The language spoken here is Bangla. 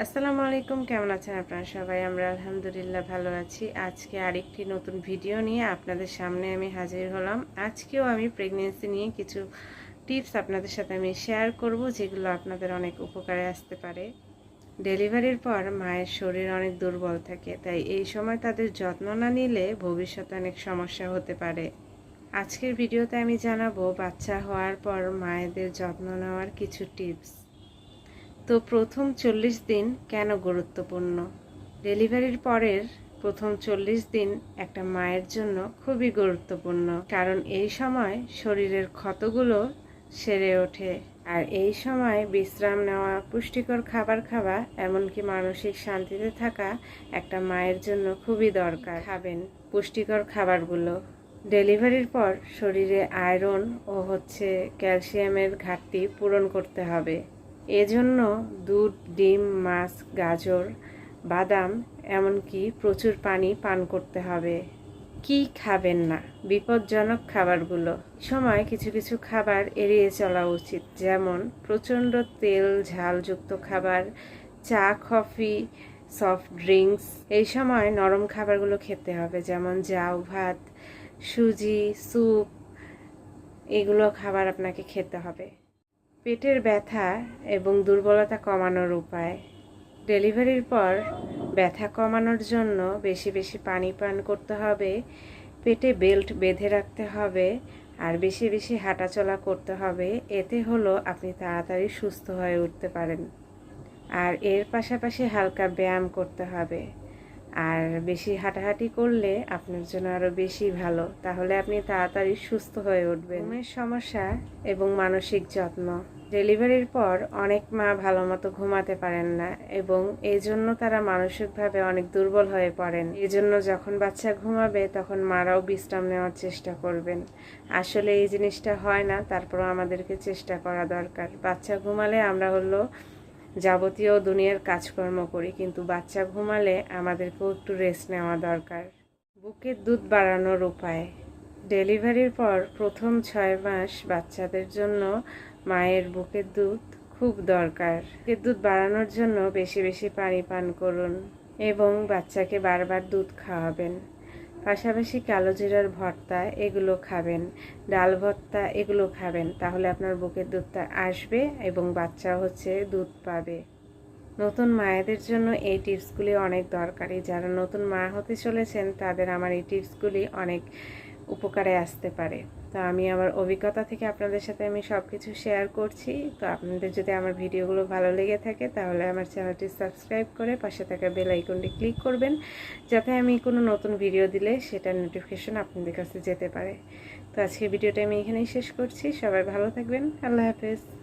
আসসালামু আলাইকুম, কেমন আছেন আপনারা সবাই? আমরা আলহামদুলিল্লাহ ভালো আছি। আজকে আরেকটি নতুন ভিডিও নিয়ে আপনাদের সামনে আমি হাজির হলাম। আজকেও আমি প্রেগনেন্সি নিয়ে কিছু টিপস আপনাদের সাথে আমি শেয়ার করব, যেগুলো আপনাদের অনেক উপকারে আসতে পারে। ডেলিভারির পর মায়ের শরীর অনেক দুর্বল থাকে, তাই এই সময় তাদের যত্ন না নিলে ভবিষ্যতে অনেক সমস্যা হতে পারে। আজকের ভিডিওতে আমি জানাব, বাচ্চা হওয়ার পর মায়েদের যত্ন নেওয়ার কিছু টিপস তো প্রথম চল্লিশ দিন কেন গুরুত্বপূর্ণ? ডেলিভারির পরের প্রথম চল্লিশ দিন একটা মায়ের জন্য খুবই গুরুত্বপূর্ণ, কারণ এই সময় শরীরের ক্ষতগুলো সেরে ওঠে। আর এই সময় বিশ্রাম নেওয়া, পুষ্টিকর খাবার খাওয়া, এমনকি মানসিক শান্তিতে থাকা একটা মায়ের জন্য খুবই দরকার। খাবেন পুষ্টিকর খাবারগুলো। ডেলিভারির পর শরীরে আয়রন ও হচ্ছে ক্যালসিয়ামের ঘাটতি পূরণ করতে হবে। এজন্য দুধ, ডিম, মাছ, গাজর, বাদাম, এমনকি প্রচুর পানি পান করতে হবে। কি খাবেন না? বিপজ্জনক খাবারগুলো। সময় কিছু কিছু খাবার এড়িয়ে চলা উচিত, যেমন প্রচণ্ড তেল, ঝালযুক্ত খাবার, চা, কফি, সফট ড্রিঙ্কস। এই সময় নরম খাবারগুলো খেতে হবে, যেমন জাউ ভাত, সুজি, স্যুপ, এগুলো খাবার আপনাকে খেতে হবে। পেটের ব্যথা এবং দুর্বলতা কমানোর উপায়। ডেলিভারির পর ব্যথা কমানোর জন্য বেশি বেশি পানি পান করতে হবে, পেটে বেল্ট বেঁধে রাখতে হবে, আর বেশি বেশি হাঁটাচলা করতে হবে। এতে হলো আপনি তাড়াতাড়ি সুস্থ হয়ে উঠতে পারেন। আর এর পাশাপাশি হালকা ব্যায়াম করতে হবে। আর বেশি হাঁটাহাঁটি করলে আপনার জন্য আরও বেশি ভালো। তাহলে আপনি তাড়াতাড়ি সুস্থ হয়ে উঠবেন। ঘুমের সমস্যা এবং মানসিক যত্ন। ডেলিভারির পর অনেক মা ভালো মতো ঘুমাতে পারেন না এবং এই জন্য তারা মানসিকভাবে অনেক দুর্বল হয়ে পড়েন। এই জন্য যখন বাচ্চা ঘুমাবে তখন মারাও বিশ্রাম নেওয়ার চেষ্টা করবেন। আসলে এই জিনিসটা হয় না, তারপরও আমাদেরকে চেষ্টা করা দরকার। বাচ্চা ঘুমালে আমরা হলো যাবতীয় দুনিয়ার কাজকর্ম করি, কিন্তু বাচ্চা ঘুমালে আমাদেরকেও একটু রেস্ট নেওয়া দরকার। বুকের দুধ বাড়ানোর উপায়। ডেলিভারির পর প্রথম ছয় মাস বাচ্চাদের জন্য মায়ের বুকের দুধ খুব দরকার। বুকের দুধ বাড়ানোর জন্য বেশি বেশি পানি পান করুন এবং বাচ্চাকে বারবার দুধ খাওয়াবেন। পাশাপাশি কালো জিরার ভর্তা, এগুলো খাবেন। ডাল ভর্তা, এগুলো খাবেন। তাহলে আপনার বুকের দুধটা আসবে এবং বাচ্চা হচ্ছে দুধ পাবে। নতুন মায়েদের জন্য এই টিপসগুলি অনেক দরকারি। যারা নতুন মা হতে চলেছেন, তাদের আমার এই টিপসগুলি অনেক উপকারে আসতে পারে। তো আমি আমার অভিজ্ঞতা থেকে আপনাদের সাথে আমি সব কিছু শেয়ার করছি। তো আপনাদের যদি আমার ভিডিওগুলো ভালো লেগে থাকে, তাহলে আমার চ্যানেলটি সাবস্ক্রাইব করে পাশে থাকা বেল আইকনটি ক্লিক করবেন, যাতে আমি কোনো নতুন ভিডিও দিলে সেটার নোটিফিকেশন আপনাদের কাছে যেতে পারে। তো আজকে ভিডিওটা আমি এখানেই শেষ করছি। সবাই ভালো থাকবেন। আল্লাহ হাফেজ।